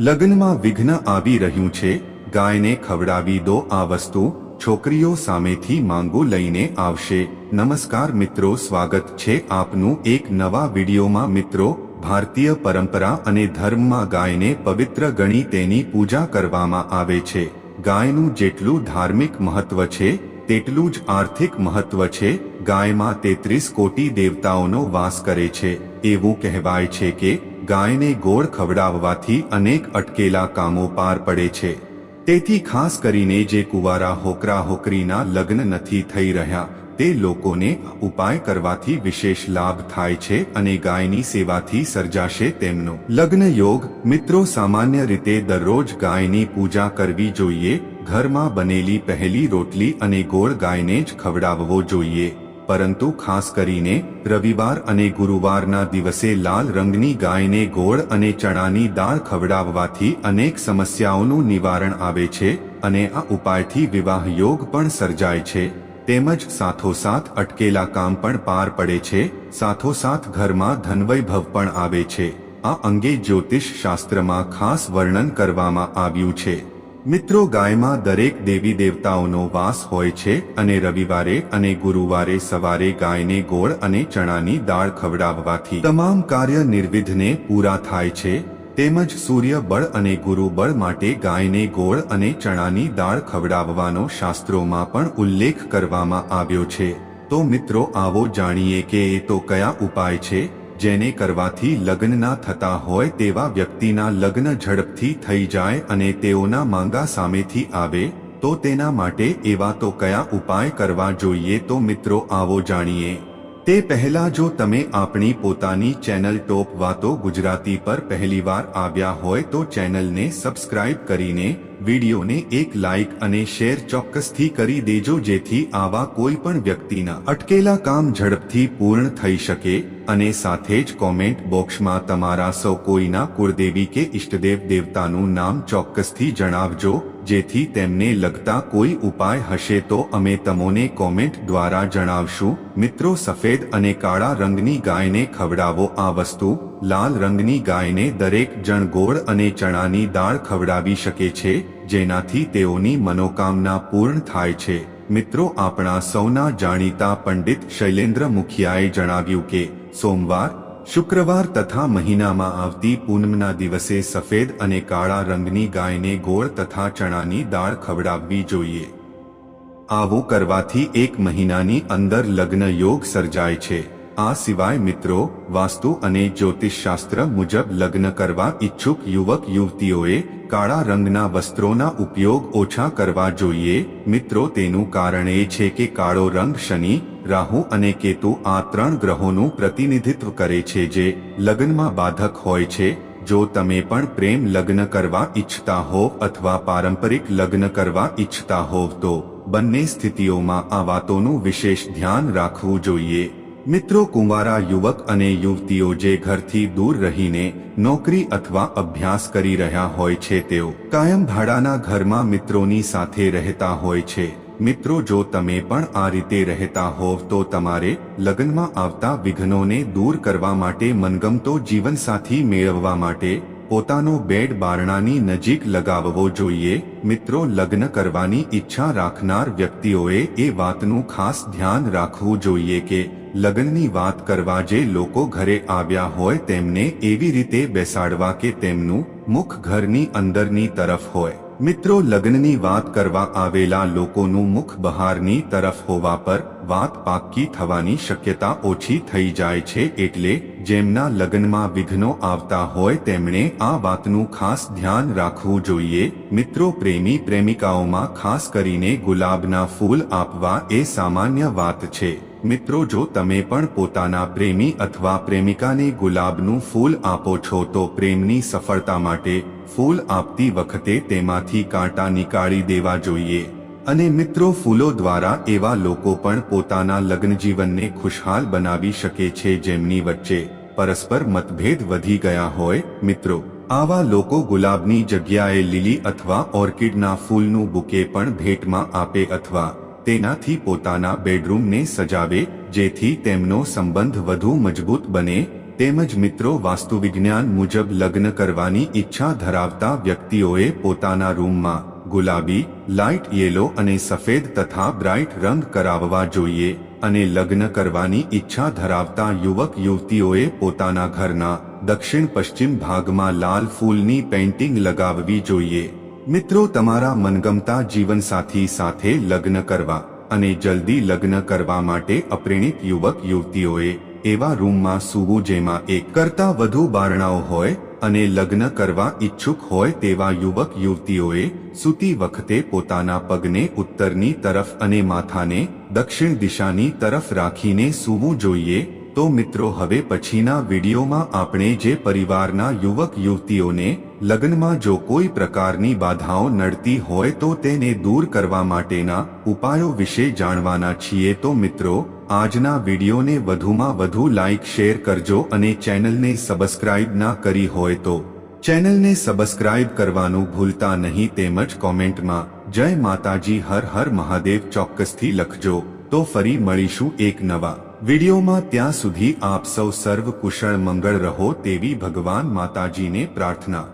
લગ્નમાં વિઘ્ન આવી રહ્યું છે, ગાયને ખવડાવી દો આ વસ્તુ, છોકરીઓ સામેથી માંગુ લઈને આવશે. નમસ્કાર મિત્રો, સ્વાગત છે આપનું એક નવા વિડીયોમાં. મિત્રો, ભારતીય પરંપરા અને ધર્મમાં ગાયને પવિત્ર ગણી તેની પૂજા કરવામાં આવે છે. ગાયનું જેટલું ધાર્મિક મહત્વ છે, તેટલું જ આર્થિક મહત્વ છે. ગાયમાં તેત્રીસ કોટી દેવતાઓનો વાસ કરે છે. એવું કહેવાય છે કે ગાયને ગોળ ખવડાવવાથી અનેક અટકેલા કામો પાર પડે છે. તેથી ખાસ કરીને જે કુવારા હોકરા હોકરીના લગ્ન નથી થઈ રહ્યા, તે લોકોને ઉપાય કરવાથી વિશેષ લાભ થાય છે અને ગાયની સેવાથી સર્જાશે તેમનો. લગ્ન યોગ, મિત્રો સામાન્ય રીતે દરરોજ ગાયની પૂજા કરવી જોઈએ, ઘરમાં બનેલી પહેલી રોટલી અને ગોળ ગાયને જ ખવડાવવો જોઈએ. પરંતુ ખાસ કરીને રવિવાર અને ગુરુવારના દિવસે લાલ રંગની ગાયને ગોળ અને ચણાની દાળ ખવડાવવાથી અનેક સમસ્યાઓનું નિવારણ આવે છે અને આ ઉપાયથી વિવાહ યોગ પણ સર્જાય છે. તેમજ સાથોસાથ અટકેલા કામ પણ પાર પડે છે. સાથોસાથ ઘરમાં ધનવૈભવ પણ આવે છે. આ અંગે જ્યોતિષ શાસ્ત્રમાં ખાસ વર્ણન કરવામાં આવ્યું છે. મિત્રો ગાયમાં દરેક દેવી દેવતાઓનો વાસ હોય છે અને રવિવારે અને ગુરુવારે સવારે ગાયને ગોળ અને ચણાની દાળ ખવડાવવાથી તમામ કાર્ય નિર્વિઘ્ને પૂરા થાય છે. તેમજ સૂર્ય બળ અને ગુરુ બળ માટે ગાયને ગોળ અને ચણાની દાળ ખવડાવવાનો શાસ્ત્રોમાં પણ ઉલ્લેખ કરવામાં આવ્યો છે. તો મિત્રો આવો જાણીએ કે એ તો કયા ઉપાય છે? જેને કરવાથી લગ્ન ના થતા હોય તેવા વ્યક્તિના લગ્ન ઝડપથી થઈ જાય અને તેઓના માંગા સામેથી આવે, તો તેના માટે એવા તો કયા ઉપાય કરવા જોઈએ તો મિત્રો આવો જાણીએ. તે પહેલા જો તમે આપણી પોતાની ચેનલ ટોપ વાતો ગુજરાતી પર પહેલીવાર આવ્યા હોય તો ચેનલને સબસ્ક્રાઇબ કરીને વિડીયોને એક લાઇક અને શેર ચોક્કસથી કરી દેજો જેથી આવા કોઈ પણ વ્યક્તિના અટકેલા કામ ઝડપથી પૂર્ણ થઈ શકે અને સાથે જ કોમેન્ટ બોક્સમાં તમારા સૌ કોઈના કુળદેવી કે ઇષ્ટદેવ દેવતાનું નામ ચોક્કસથી જણાવજો, જેથી તેમને લગતા કોઈ ઉપાય હશે તો અમે તમોને કોમેન્ટ દ્વારા જણાવશું. મિત્રો, સફેદ અને કાળા રંગની ગાયને ખવડાવો આ વસ્તુ લાલ રંગની ગાયને દરેક જણ ગોળ અને ચણાની દાળ ખવડાવી શકે છે, જેનાથી તેઓની મનોકામના પૂર્ણ થાય છે. મિત્રો, આપણા સૌના જાણીતા પંડિત શૈલેન્દ્ર મુખિયાએ જણાવ્યું કે, સોમવાર, શુક્રવાર તથા મહિનામાં આવતી પૂનમના દિવસે સફેદ અને કાળા રંગની ગાયને ગોળ તથા ચણાની દાળ ખવડાવવી જોઈએ. આવું કરવાથી એક મહિનાની અંદર લગ્ન યોગ સર્જાય છે. આ સિવાય મિત્રો, વાસ્તુ અને જ્યોતિષશાસ્ત્ર મુજબ લગ્ન કરવા ઈચ્છુક યુવક યુવતીઓએ કાળા રંગના વસ્ત્રોના ઉપયોગ ઓછા કરવા જોઈએ. મિત્રો, તેનું કારણ એ છે કે કાળો રંગ શનિ, રાહુ અને કેતુ આ ત્રણ ગ્રહોનું પ્રતિનિધિત્વ કરે છે જે લગ્નમાં બાધક હોય છે. જો તમે પણ પ્રેમ લગ્ન કરવા ઈચ્છતા હોવ અથવા પારંપરિક લગ્ન કરવા ઈચ્છતા હોવ તો બંને સ્થિતિઓમાં આ વાતોનું વિશેષ ધ્યાન રાખવું જોઈએ. મિત્રો કુંવારા યુવક અને યુવતીઓ જે ઘરથી દૂર રહીને નોકરી અથવા અભ્યાસ કરી રહ્યા હોય છે તેઓ કાયમ ભાડાના ઘરમાં મિત્રોની સાથે રહેતા હોય છે. મિત્રો જો તમે પણ આ રીતે રહેતા હોવ તો તમારે લગ્નમાં આવતા વિઘ્નોને દૂર કરવા માટે મનગમતો જીવનસાથી મેળવવા માટે પોતાનો બેડ બારણાની નજીક લગાવવો જોઈએ. મિત્રો, લગ્ન કરવાની ઈચ્છા રાખનાર વ્યક્તિઓએ એ વાતનું ખાસ ધ્યાન રાખવું જોઈએ કે, લગ્નની વાત કરવા જે લોકો ઘરે આવ્યા હોય તેમને એવી રીતે બેસાડવા કે તેમનું મુખ ઘરની અંદરની તરફ હોય. મિત્રો, લગ્નની વાત કરવા આવેલા લોકોનું મુખ બહારની તરફ હોવા પર વાત પાક્કી થવાની શક્યતા ઓછી થઈ જાય છે એટલે જેમના લગ્નમાં વિઘ્નો આવતા હોય તેમણે આ વાતનું ખાસ ધ્યાન રાખવું જોઈએ. મિત્રો, પ્રેમી પ્રેમિકાઓમાં ખાસ કરીને ગુલાબના ફૂલ આપવા એ સામાન્ય વાત છે. મિત્રો, જો તમે પણ પોતાના પ્રેમી અથવા પ્રેમિકાને ગુલાબનું ફૂલ આપો છો, તો પ્રેમની સફળતા માટે ફૂલ આપતી વખતે તેમાંથી કાંટા નીકાળી દેવા જોઈએ. અને મિત્રો, ફૂલો દ્વારા એવા લોકો પણ પોતાના લગ્નજીવનને ખુશહાલ બનાવી શકે છે, જેમની વચ્ચે પરસ્પર મતભેદ વધી ગયા હોય. મિત્રો, આવા લોકો ગુલાબની જગ્યાએ લીલી અથવા ઓર્કિડના ફૂલનું બુકે પણ ભેટમાં આપે અથવા તેનાથી પોતાના બેડરૂમને સજાવે, જેથી તેમનો સંબંધ વધુ મજબૂત બને, તેમજ મિત્રો વાસ્તુવિજ્ઞાન મુજબ લગ્ન કરવાની ઈચ્છા ધરાવતા વ્યક્તિઓએ પોતાના રૂમમાં ગુલાબી લાઇટ યેલો અને સફેદ તથા બ્રાઇટ રંગ કરાવવા જોઈએ અને લગ્ન કરવાની ઈચ્છા ધરાવતા યુવક યુવતીઓએ પોતાના ઘરના દક્ષિણ પશ્ચિમ ભાગમાં લાલ ફૂલની પેઇન્ટિંગ લગાવવી જોઈએ. મિત્રો તમારા મનગમતા જીવનસાથી સાથે લગ્ન કરવા અને જલ્દી લગ્ન કરવા માટે અપ્રેણિત યુવક યુવતીઓએ એવા રૂમમાં સૂવું જેમાં એક કરતા વધુ બારણાઓ હોય અને લગ્ન કરવા ઈચ્છુક હોય તેવા યુવક યુવતીઓએ સૂતી વખતે પોતાના પગને ઉત્તરની તરફ અને માથાને દક્ષિણ દિશાની તરફ રાખીને સૂવું જોઈએ તો મિત્રો હવે પછીના વિડીયોમાં આપણે જે પરિવારના યુવક યુવતીઓને લગ્નમાં જો કોઈ પ્રકારની બાધાઓ નડતી હોય તો તેને દૂર કરવા માટેના ઉપાયો વિશે જાણવાના છીએ તો મિત્રો, આજના વિડીયોને વધુમાં વધુ લાઇક, શેર કરજો અને ચેનલને સબસ્ક્રાઇબ ના કરી હોય તો. ચેનલને સબસ્ક્રાઇબ કરવાનું ભૂલતા નહીં તેમજ કોમેન્ટમાં, જય માતાજી, હર હર મહાદેવ ચોક્કસથી લખજો. તો ફરી મળીશું એક નવા વિડીયોમાં ત્યાં સુધી આપ સૌ સર્વ કુશળ મંગળ રહો તેવી ભગવાન માતાજીને પ્રાર્થના.